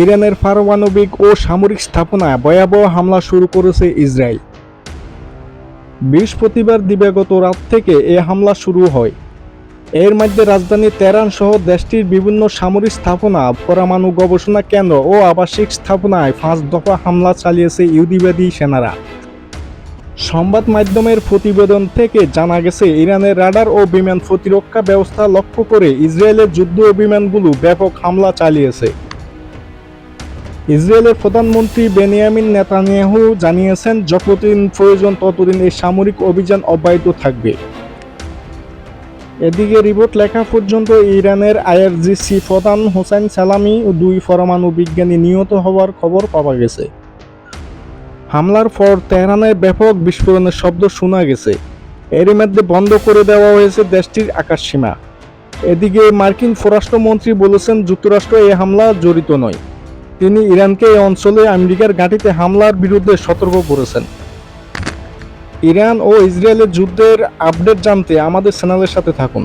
ইরানের পারমাণবিক ও সামরিক স্থাপনায় ভয়াবহ হামলা শুরু করেছে ইসরায়েল। বৃহস্পতিবার দিবাগত রাত থেকে এ হামলা শুরু হয়। এর মধ্যে রাজধানী তেহরান সহ দেশটির বিভিন্ন সামরিক স্থাপনা, পরমাণু গবেষণা কেন্দ্র ও আবাসিক স্থাপনায় পাঁচ দফা হামলা চালিয়েছে ইহুদিবাদী সেনারা। সংবাদ মাধ্যমের প্রতিবেদন থেকে জানা গেছে, ইরানের রাডার ও বিমান প্রতিরক্ষা ব্যবস্থা লক্ষ্য করে ইসরায়েলের যুদ্ধ বিমানগুলো ব্যাপক হামলা চালিয়েছে। ইসরায়েলের প্রধানমন্ত্রী বেনিয়ামিন নেতানিয়াহু জানিয়েছেন, যতদিন প্রয়োজন ততদিন এই সামরিক অভিযান অব্যাহত থাকবে। এদিকে রিপোর্ট লেখা পর্যন্ত ইরানের আইআরজিসি প্রধান হোসেন সালামি ও দুই পরমাণু বিজ্ঞানী নিহত হওয়ার খবর পাওয়া গেছে। হামলার পর তেহরানে ব্যাপক বিস্ফোরণের শব্দ শোনা গেছে। এরই মধ্যে বন্ধ করে দেওয়া হয়েছে দেশটির আকাশসীমা। এদিকে মার্কিন স্বরাষ্ট্রমন্ত্রী বলেছেন, যুক্তরাষ্ট্র এই হামলা জড়িত নয়। তিনি ইরানকে এই অঞ্চলে আমেরিকার ঘাঁটিতে হামলার বিরুদ্ধে সতর্ক করেছেন। ইরান ও ইসরায়েলের যুদ্ধের আপডেট জানতে আমাদের চ্যানেলের সাথে থাকুন।